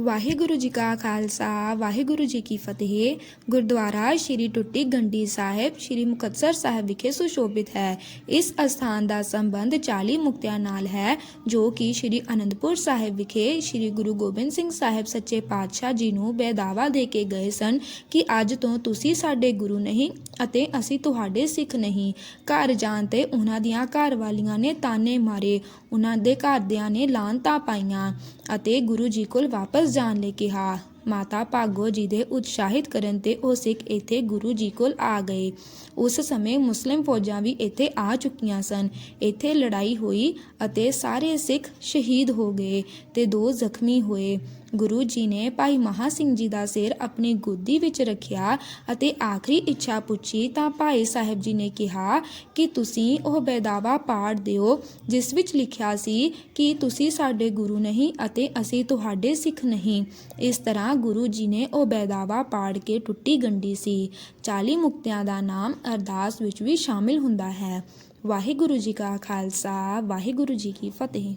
ਵਾਹਿਗੁਰੂ ਜੀ ਕਾ ਖਾਲਸਾ, ਵਾਹਿਗੁਰੂ ਜੀ ਕੀ ਫਤਿਹ। ਗੁਰਦੁਆਰਾ ਸ਼੍ਰੀ ਟੁੱਟੀ ਗੰਡੀ ਸਾਹਿਬ, ਸ਼੍ਰੀ ਮੁਕਤਸਰ ਸਾਹਿਬ ਵਿਖੇ ਸੁਸ਼ੋਭਿਤ ਹੈ। ਇਸ ਅਸਥਾਨ ਦਾ ਸੰਬੰਧ 40 ਮੁਕਤਿਆਂ ਨਾਲ ਹੈ, ਜੋ ਕਿ ਸ਼੍ਰੀ ਅਨੰਦਪੁਰ ਸਾਹਿਬ ਵਿਖੇ ਸ਼੍ਰੀ ਗੁਰੂ ਗੋਬਿੰਦ ਸਿੰਘ ਸਾਹਿਬ ਸੱਚੇ ਪਾਤਸ਼ਾਹ ਜੀ ਨੂੰ ਬੇਦਾਵਾ ਦੇ ਕੇ ਗਏ ਸਨ ਕਿ ਅੱਜ ਤੋਂ ਤੁਸੀਂ ਸਾਡੇ ਗੁਰੂ ਨਹੀਂ ਅਤੇ ਅਸੀਂ ਤੁਹਾਡੇ ਸਿੱਖ ਨਹੀਂ। ਘਰ ਜਾਣ ਤੇ ਉਹਨਾਂ ਦੀਆਂ ਘਰ ਵਾਲੀਆਂ ਨੇ ਤਾਨੇ ਮਾਰੇ। ਉਹਨਾਂ ਦੇ ਘਰਦਿਆਂ ਨੇ ਲਾਂਤਾਂ ਪਾਈਆਂ ਅਤੇ ਗੁਰੂ ਜੀ ਕੋਲ ਵਾਪਸ ਜਾਣ ਲਈ ਕਿਹਾ। ਮਾਤਾ ਭਾਗੋ ਜੀ ਦੇ ਉਤਸ਼ਾਹਿਤ ਕਰਨ ਤੇ ਉਹ ਸਿੱਖ ਇੱਥੇ ਗੁਰੂ ਜੀ ਕੋਲ ਆ ਗਏ। ਉਸ ਸਮੇਂ ਮੁਸਲਿਮ ਫੌਜਾਂ ਵੀ ਇੱਥੇ ਆ ਚੁੱਕੀਆਂ ਸਨ। ਇੱਥੇ ਲੜਾਈ ਹੋਈ ਅਤੇ ਸਾਰੇ ਸਿੱਖ ਸ਼ਹੀਦ ਹੋ ਗਏ ਤੇ ਦੋ ਜ਼ਖਮੀ ਹੋਏ। ਗੁਰੂ ਜੀ ਨੇ ਭਾਈ ਮਹਾ ਸਿੰਘ ਜੀ ਦਾ ਸਿਰ ਆਪਣੀ ਗੋਦੀ ਵਿੱਚ ਰੱਖਿਆ ਅਤੇ ਆਖਰੀ ਇੱਛਾ ਪੁੱਛੀ ਤਾਂ ਭਾਈ ਸਾਹਿਬ ਜੀ ਨੇ ਕਿਹਾ ਕਿ ਤੁਸੀਂ ਉਹ ਬੇਦਾਵਾ ਪਾੜ ਦਿਓ, ਜਿਸ ਵਿੱਚ ਲਿਖਿਆ ਸੀ ਕਿ ਤੁਸੀਂ ਸਾਡੇ ਗੁਰੂ ਨਹੀਂ ਅਤੇ ਅਸੀਂ ਤੁਹਾਡੇ ਸਿੱਖ ਨਹੀਂ। ਇਸ ਤਰ੍ਹਾਂ ਗੁਰੂ ਜੀ ਨੇ ਉਹ ਬੈਦਾਵਾ ਪਾੜ ਕੇ ਟੁੱਟੀ ਗੰਢੀ ਸੀ। 40 ਮੁਕਤਿਆਂ ਦਾ ਨਾਮ ਅਰਦਾਸ ਵਿੱਚ ਵੀ ਸ਼ਾਮਿਲ ਹੁੰਦਾ ਹੈ। ਵਾਹਿਗੁਰੂ ਜੀ ਕਾ ਖਾਲਸਾ, ਵਾਹਿਗੁਰੂ ਜੀ ਕੀ ਫਤਿਹ।